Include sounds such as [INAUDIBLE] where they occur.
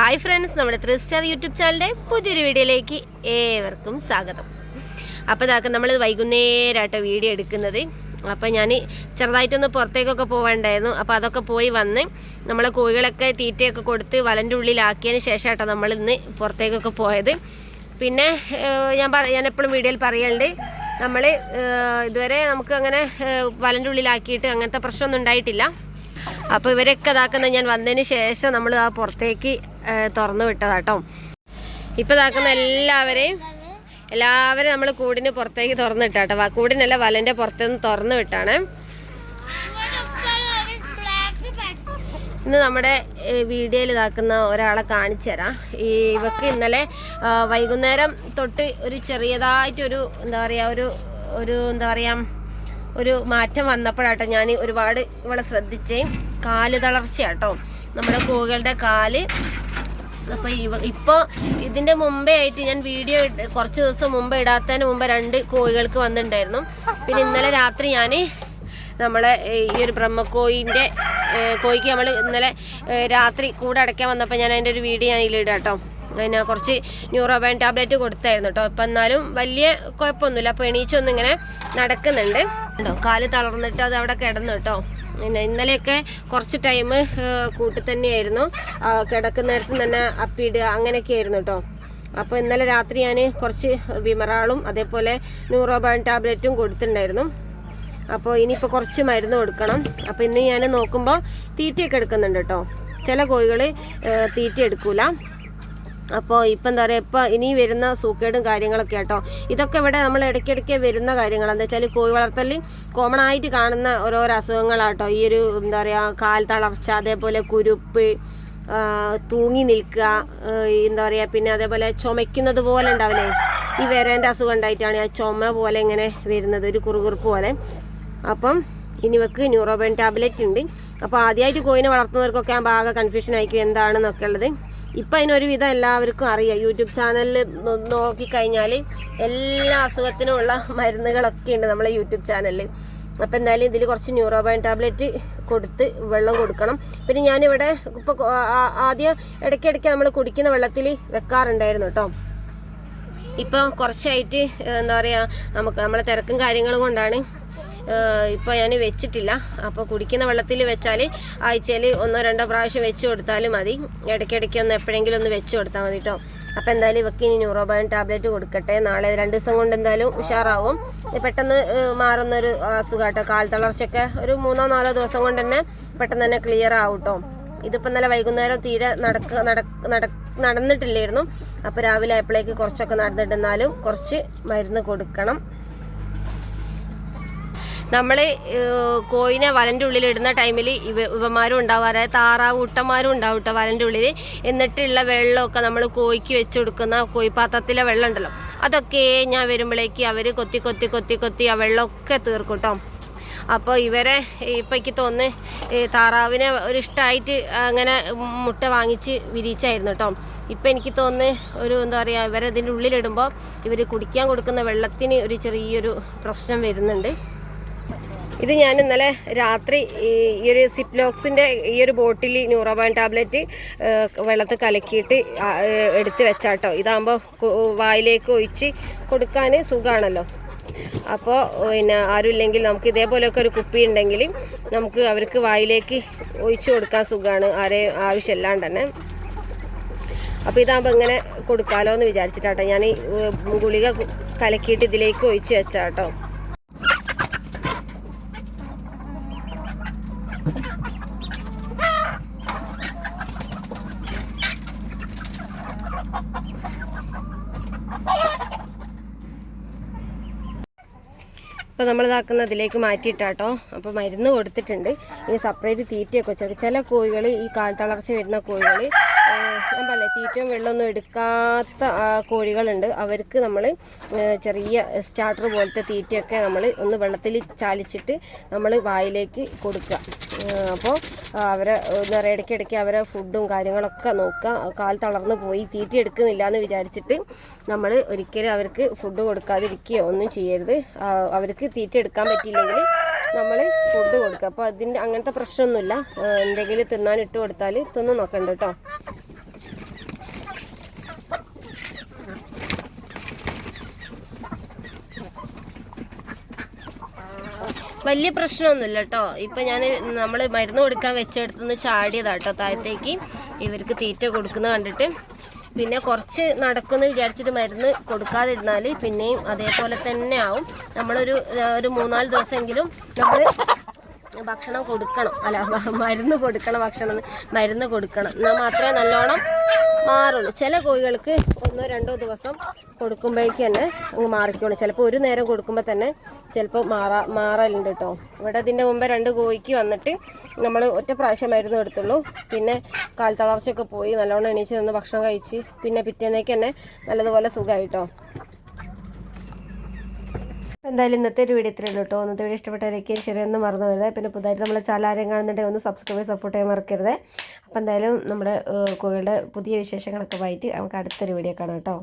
Hi friends നമ്മുടെ three star YouTube ചാനലിന്റെ പുതിയൊരു വീഡിയോയിലേക്ക് ഏവർക്കും സ്വാഗതം. അപ്പോൾ ഇതാക്കും നമ്മൾ വൈകുന്നേരമായിട്ടോ വീഡിയോ എടുക്കുന്നത്. അപ്പോൾ ഞാൻ ചെറുതായിട്ടൊന്ന് പുറത്തേക്കൊക്കെ പോകണ്ടായിരുന്നു അപ്പോൾ അതൊക്കെ പോയി വന്ന് നമ്മളെ കോഴികളൊക്കെ തീറ്റയൊക്കെ കൊടുത്ത് വലന്റെ ഉള്ളിലാക്കിയതിന് ശേഷമാട്ടോ നമ്മൾ ഇന്ന് പുറത്തേക്കൊക്കെ പോയത്. പിന്നെ ഞാൻ പറ ഞാൻ എപ്പോഴും വീഡിയോയിൽ പറയലുണ്ട് നമ്മൾ ഇതുവരെ നമുക്ക് അങ്ങനെ വലന്റെ ഉള്ളിലാക്കിയിട്ട് അങ്ങനത്തെ പ്രശ്നമൊന്നും ഉണ്ടായിട്ടില്ല. അപ്പോൾ ഇവരൊക്കെ ഇതാക്കുന്ന ഞാൻ വന്നതിന് ശേഷം നമ്മൾ ആ പുറത്തേക്ക് തുറന്നു വിട്ടതാട്ടോ. ഇപ്പൊ ഇതാക്കുന്ന എല്ലാവരെയും എല്ലാവരും നമ്മൾ കൂടിന് പുറത്തേക്ക് തുറന്നു വിട്ടാട്ടോ കൂടിനല്ല വലന്റെ പുറത്തുനിന്ന് തുറന്നു വിട്ടാണ്. ഇന്ന് നമ്മുടെ വീഡിയോയിൽ ഇതാക്കുന്ന ഒരാളെ കാണിച്ചു തരാം. ഈ ഇവക്ക് ഇന്നലെ വൈകുന്നേരം തൊട്ട് ഒരു ചെറിയതായിട്ടൊരു എന്താ പറയുക ഒരു ഒരു എന്താ പറയുക ഒരു മാറ്റം വന്നപ്പോഴാട്ടോ ഞാൻ ഒരുപാട് ഇവളെ ശ്രദ്ധിച്ചേ. കാൽ തളർച്ചയാട്ടോ. നമ്മുടെ കോഴികളുടെ കാൽ അപ്പൊ ഇവ ഇപ്പൊ ഇതിന്റെ മുമ്പേ ആയിട്ട് ഞാൻ വീഡിയോ കുറച്ച് ദിവസം മുമ്പ് ഇടാത്തതിന് മുമ്പ് രണ്ട് കോഴികൾക്ക് വന്നിട്ടുണ്ടായിരുന്നു. പിന്നെ ഇന്നലെ രാത്രി ഞാൻ നമ്മളെ ഈ ഒരു ബ്രഹ്മക്കോയിന്റെ കോഴിക്ക് നമ്മൾ ഇന്നലെ രാത്രി കൂടെ അടയ്ക്കാൻ വന്നപ്പോൾ ഞാൻ അതിന്റെ ഒരു വീഡിയോ ഞാൻ ഇതിലിടാം കേട്ടോ. പിന്നെ കുറച്ച് ന്യൂറോബാൻ ടാബ്ലറ്റ് കൊടുത്തായിരുന്നു കേട്ടോ. ഇപ്പം എന്നാലും വലിയ കുഴപ്പമൊന്നുമില്ല. അപ്പോൾ എണീച്ചൊന്നും ഇങ്ങനെ നടക്കുന്നുണ്ട്. കേട്ടോ കാൽ തളർന്നിട്ട് അത് അവിടെ കിടന്നു കേട്ടോ. പിന്നെ ഇന്നലെയൊക്കെ കുറച്ച് ടൈം കൂട്ടി തന്നെയായിരുന്നു. കിടക്കുന്നിടത്ത് തന്നെ അപ്പിയിടുക അങ്ങനെയൊക്കെ ആയിരുന്നു കേട്ടോ അപ്പോൾ ഇന്നലെ രാത്രി ഞാൻ കുറച്ച് വിമറാളും അതേപോലെ ന്യൂറോബാൻ ടാബ്ലറ്റും കൊടുത്തിട്ടുണ്ടായിരുന്നു. അപ്പോൾ ഇനിയിപ്പോൾ കുറച്ച് മരുന്ന് കൊടുക്കണം. അപ്പോൾ ഇന്ന് ഞാൻ നോക്കുമ്പോൾ തീറ്റയൊക്കെ എടുക്കുന്നുണ്ട് കേട്ടോ ചില കോഴികൾ തീറ്റ എടുക്കൂല. അപ്പോൾ ഇപ്പം എന്താ പറയുക ഇപ്പം ഇനി വരുന്ന സൂക്കേടും കാര്യങ്ങളൊക്കെ കേട്ടോ ഇതൊക്കെ ഇവിടെ നമ്മൾ ഇടയ്ക്കിടയ്ക്ക് വരുന്ന കാര്യങ്ങളാണ് എന്താ വെച്ചാൽ കോഴി വളർത്തലിൽ കോമൺ ആയിട്ട് കാണുന്ന ഓരോരോ അസുഖങ്ങളാട്ടോ. ഈ ഒരു എന്താ പറയുക കാൽ തളർച്ച അതേപോലെ കുരുപ്പ് തൂങ്ങി നിൽക്കുക എന്താ പറയുക പിന്നെ അതേപോലെ ചുമയ്ക്കുന്നത് പോലെ ഉണ്ടാവില്ലേ? ഈ വരേന്റെ അസുഖം ഉണ്ടായിട്ടാണ് ആ ചുമ പോലെ ഇങ്ങനെ വരുന്നത് ഒരു കുറുകുറുപ്പ് പോലെ. അപ്പം ഇനി വെക്ക് ന്യൂറോബൻ ടാബ്ലറ്റ് ഉണ്ട്. അപ്പോൾ ആദ്യമായിട്ട് കോയിനെ വളർത്തുന്നവർക്കൊക്കെ ആ ഭാഗം കൺഫ്യൂഷൻ ആയിരിക്കും എന്താണെന്നൊക്കെ ഉള്ളത്. ഇപ്പം അതിനൊരുവിധം എല്ലാവർക്കും അറിയാം. യൂട്യൂബ് ചാനലിൽ നോക്കിക്കഴിഞ്ഞാൽ എല്ലാ അസുഖത്തിനുമുള്ള മരുന്നുകളൊക്കെ ഉണ്ട് നമ്മളെ യൂട്യൂബ് ചാനലിൽ അപ്പം എന്തായാലും ഇതിൽ കുറച്ച് ന്യൂറോബൈൻ ടാബ്ലറ്റ് കൊടുത്ത് വെള്ളം കൊടുക്കണം. പിന്നെ ഞാനിവിടെ ഇപ്പോൾ ആദ്യം ഇടയ്ക്കിടയ്ക്ക് നമ്മൾ കുടിക്കുന്ന വെള്ളത്തിൽ വെക്കാറുണ്ടായിരുന്നു കേട്ടോ. ഇപ്പം കുറച്ചായിട്ട് എന്താ പറയുക നമുക്ക് നമ്മളെ തിരക്കും കാര്യങ്ങളും കൊണ്ടാണ് ഇപ്പോൾ ഞാൻ വെച്ചിട്ടില്ല. അപ്പോൾ കുടിക്കുന്ന വെള്ളത്തിൽ വെച്ചാൽ ആഴ്ചയിൽ ഒന്നോ രണ്ടോ പ്രാവശ്യം വെച്ച് കൊടുത്താൽ മതി. ഇടയ്ക്കിടയ്ക്ക് ഒന്ന് എപ്പോഴെങ്കിലും ഒന്ന് വെച്ച് കൊടുത്താൽ മതി കേട്ടോ അപ്പോൾ എന്തായാലും ഇവർക്ക് ഇനി ന്യൂറോബയൻ ടാബ്ലറ്റ് കൊടുക്കട്ടെ. നാളെ രണ്ട് ദിവസം കൊണ്ട് എന്തായാലും ഉഷാറാവും. പെട്ടെന്ന് മാറുന്നൊരു അസുഖമാട്ടോ കാൽ തളർച്ചയൊക്കെ ഒരു മൂന്നോ നാലോ ദിവസം കൊണ്ട് തന്നെ പെട്ടെന്ന് തന്നെ ക്ലിയർ ആവും കേട്ടോ ഇതിപ്പോൾ നല്ല വൈകുന്നേരം തീരെ നടക്ക നട- നടന്നിട്ടില്ലായിരുന്നു. അപ്പോൾ രാവിലെ ആയപ്പോഴേക്ക് കുറച്ചൊക്കെ നടന്നിട്ടെന്നാലും കുറച്ച് മരുന്ന് കൊടുക്കണം. നമ്മൾ കോയിനെ വലന്റെ ഉള്ളിൽ ഇടുന്ന ടൈമിൽ ഇവ ഇവന്മാരും ഉണ്ടാവും അതായത് താറാവ് ഉട്ടന്മാരും ഉണ്ടാവും കേട്ടോ വലന്റെ ഉള്ളിൽ. എന്നിട്ടുള്ള വെള്ളമൊക്കെ നമ്മൾ കോഴിക്ക് വെച്ച് കൊടുക്കുന്ന കോഴിപ്പാത്രത്തിലെ വെള്ളം ഉണ്ടല്ലോ അതൊക്കെ ഞാൻ വരുമ്പോഴേക്ക് അവർ കൊത്തി കൊത്തി കൊത്തി കൊത്തി ആ വെള്ളമൊക്കെ തീർക്കും കേട്ടോ അപ്പോൾ ഇവരെ ഇപ്പം എനിക്ക് തോന്നുന്നു താറാവിനെ ഒരു ഇഷ്ടമായിട്ട് അങ്ങനെ മുട്ട വാങ്ങിച്ച് വിരിച്ചായിരുന്നു കേട്ടോ ഇപ്പം എനിക്ക് തോന്നുന്നു ഒരു എന്താ പറയുക ഇവരെ ഇതിന്റെ ഉള്ളിലിടുമ്പോൾ ഇവർ കുടിക്കാൻ കൊടുക്കുന്ന വെള്ളത്തിന് ഒരു ചെറിയൊരു പ്രശ്നം വരുന്നുണ്ട്. ഇത് ഞാൻ ഇന്നലെ രാത്രി ഈ ഒരു സിപ്ലോക്സിന്റെ ഈ ഒരു ബോട്ടിൽ ന്യൂറോബാൻ ടാബ്ലറ്റ് വെള്ളത്തിൽ കലക്കിയിട്ട് എടുത്ത് വെച്ചാട്ടോ. ഇതാകുമ്പോൾ വായിലേക്ക് ഒഴിച്ച് കൊടുക്കാൻ സുഖമാണല്ലോ അപ്പോൾ പിന്നെ ആരുമില്ലെങ്കിൽ നമുക്ക് ഇതേപോലെയൊക്കെ ഒരു കുപ്പി ഉണ്ടെങ്കിൽ നമുക്ക് അവർക്ക് വായിലേക്ക് ഒഴിച്ചു കൊടുക്കാൻ സുഖമാണ് ആരെയും ആവശ്യമില്ലാണ്ട് തന്നെ. അപ്പോൾ ഇതാകുമ്പോൾ ഇങ്ങനെ കൊടുക്കാമല്ലോ എന്ന് വിചാരിച്ചിട്ടാട്ടോ. ഞാൻ ഗുളിക കലക്കിയിട്ട് ഇതിലേക്ക് ഒഴിച്ച് വെച്ചാട്ടോ. ഇപ്പോൾ നമ്മൾ ഇതാക്കുന്ന ഇതിലേക്ക് മാറ്റിയിട്ടാട്ടോ. അപ്പോൾ മരുന്ന് കൊടുത്തിട്ടുണ്ട്. ഇനി സെപ്പറേറ്റ് തീറ്റയൊക്കെ വെച്ചിട്ട് ചില കോഴികൾ ഈ കാൽ തളർച്ച വരുന്ന കോഴികൾ ഞാൻ പറഞ്ഞ തീറ്റയും വെള്ളമൊന്നും എടുക്കാത്ത കോഴികളുണ്ട്. അവർക്ക് നമ്മൾ ചെറിയ സ്റ്റാർട്ടർ പോലത്തെ തീറ്റയൊക്കെ നമ്മൾ ഒന്ന് വെള്ളത്തിൽ ചാലിച്ചിട്ട് നമ്മൾ വായിലേക്ക് കൊടുക്കുക. അപ്പോൾ അവരെ എന്താ പറയുക ഇടയ്ക്കിടയ്ക്ക് അവരെ ഫുഡും കാര്യങ്ങളൊക്കെ നോക്കുക. കാൽ തളർന്നു പോയി തീറ്റ എടുക്കുന്നില്ല എന്ന് വിചാരിച്ചിട്ട് നമ്മൾ ഒരിക്കലും അവർക്ക് ഫുഡ് കൊടുക്കാതിരിക്കുകയോ ഒന്നും ചെയ്യരുത്. അവർക്ക് തീറ്റ എടുക്കാൻ പറ്റിയില്ലെങ്കിൽ നമ്മൾ ഫുഡ് കൊടുക്കുക അപ്പോൾ അതിന്റെ അങ്ങനത്തെ പ്രശ്നമൊന്നുമില്ല. എന്തെങ്കിലും തിന്നാൻ ഇട്ട് കൊടുത്താൽ തിന്നു നോക്കണ്ട കേട്ടോ വലിയ പ്രശ്നമൊന്നുമില്ല കേട്ടോ ഇപ്പം ഞാൻ നമ്മൾ മരുന്ന് കൊടുക്കാൻ വെച്ചെടുത്തുനിന്ന് ചാടിയതാട്ടോ താഴത്തേക്ക്. ഇവർക്ക് തീറ്റ കൊടുക്കുന്നത് കണ്ടിട്ട്. പിന്നെ കുറച്ച് നടക്കുമെന്ന് വിചാരിച്ചിട്ട് മരുന്ന് കൊടുക്കാതിരുന്നാൽ പിന്നെയും അതേപോലെ തന്നെ ആവും. നമ്മളൊരു ഒരു മൂന്നാൽ ദിവസമെങ്കിലും നമ്മൾ ഭക്ഷണം കൊടുക്കണം. അല്ല [LAUGHS] മരുന്ന് കൊടുക്കണം ഭക്ഷണം മരുന്ന് കൊടുക്കണം. എന്നാൽ മാത്രമേ നല്ലോണം മാറുള്ളൂ. ചില കോഴികൾക്ക് ഒന്നോ രണ്ടോ ദിവസം കൊടുക്കുമ്പോഴേക്ക് തന്നെ അങ്ങ് മാറിക്കോളും. ചിലപ്പോൾ ഒരു നേരം കൊടുക്കുമ്പോൾ തന്നെ ചിലപ്പോൾ മാറാ മാറലുണ്ട് കേട്ടോ ഇവിടെ ഇതിന്റെ മുമ്പ് രണ്ട് കോഴിക്ക് വന്നിട്ട് നമ്മൾ ഒറ്റ പ്രാവശ്യം മരുന്ന് കൊടുത്തുള്ളൂ. പിന്നെ കാൽ തളർച്ചയൊക്കെ പോയി നല്ലോണം എണീച്ച് നിന്ന് ഭക്ഷണം കഴിച്ച് പിന്നെ പിറ്റേന്നേക്ക് തന്നെ നല്ലതുപോലെ സുഖമായിട്ടോ എന്തായാലും ഇന്നത്തെ ഒരു വീഡിയോ ഇത്രയുള്ളൂ കേട്ടോ ഇന്നത്തെ വീഡിയോ ഇഷ്ടപ്പെട്ടവരൊക്കെ ശരിയെന്ന് മറന്നു വരുന്നത് പിന്നെ പുതുതായിട്ട് നമ്മളെ ചാനൽ ആരെയും കാണുന്നുണ്ടെങ്കിൽ ഒന്ന് സബ്സ്ക്രൈബ് സപ്പോർട്ട് ചെയ്യാൻ മറക്കരുത്. അപ്പോൾ എന്തായാലും നമ്മുടെ കോഴിയുടെ പുതിയ വിശേഷങ്ങളൊക്കെ വായിട്ട് നമുക്ക് അടുത്തൊരു വീഡിയോ കാണാം കേട്ടോ